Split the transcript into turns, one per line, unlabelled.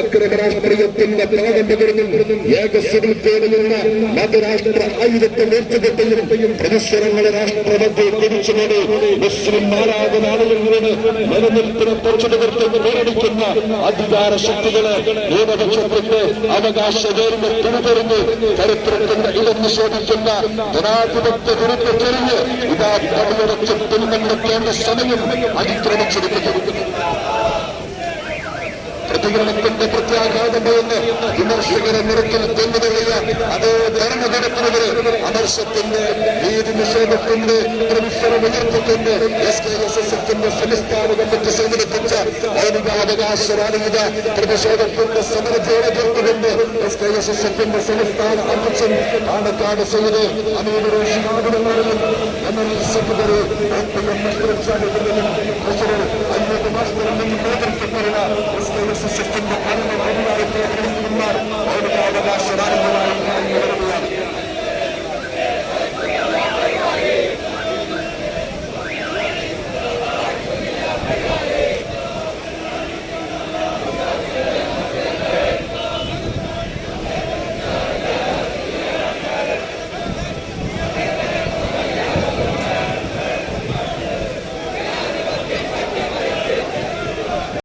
അക്രമരാഷ്ട്രീയത്തിന്റെ പാകം പകരുന്നു ഏക സുഹൃത്തോട് നിന്ന് മതരാഷ്ട്ര ആയുധത്തെ നേർച്ചുകെട്ടുകയും പ്രതിശ്വരങ്ങളെ രാഷ്ട്രമധ്യെ തിരിച്ചുകൊണ്ട് മുസ്ലിം ആരാധന ആളുകളോട് നിലനിൽപ്പിനെ തൊഴിലെടുത്ത് പോരടിക്കുന്ന അധികാര ശക്തികളെ ന്യൂനപക്ഷത്തിന്റെ അവകാശ വേരിനെ പിന്തുടർന്ന് ചരിത്രത്തിന്റെ ഇടന്ന് ശോഭിക്കുന്ന ജനാധിപത്യ വിരുദ്ധ ചെറിഞ്ഞ് ഇതാ കടലടച്ച് പിന്തുണക്കേണ്ട സമയം അതിക്രമിച്ചിരിക്കുന്നു. പ്രതികരണത്തിന്റെ പ്രത്യാഘാതം എന്ന് വിമർശകരെ നിരക്കിൽ കൊന്നുതള്ളിയ അതേ ഭരണഘടത്തിനെതിരെ അമർഷത്തിന്റെ നീതി നിഷേധത്തിന്റെ ഉയർത്തിക്കൊണ്ട് എസ് കെ എസ് എസ് എഫിന്റെ സംസ്ഥാന കമ്മിറ്റി സംഘടിപ്പിച്ച മൗലികാവകാശ രാജീത പ്രതിഷേധത്തിന്റെ സമരത്തോടെ തീർത്തുകൊണ്ട് എസ് കെ എസ് എസ് എഫിന്റെ സംസ്ഥാന അധ്യക്ഷൻ Panakkad side Ameer Rasheed M secretary president Ayyub master എന്നും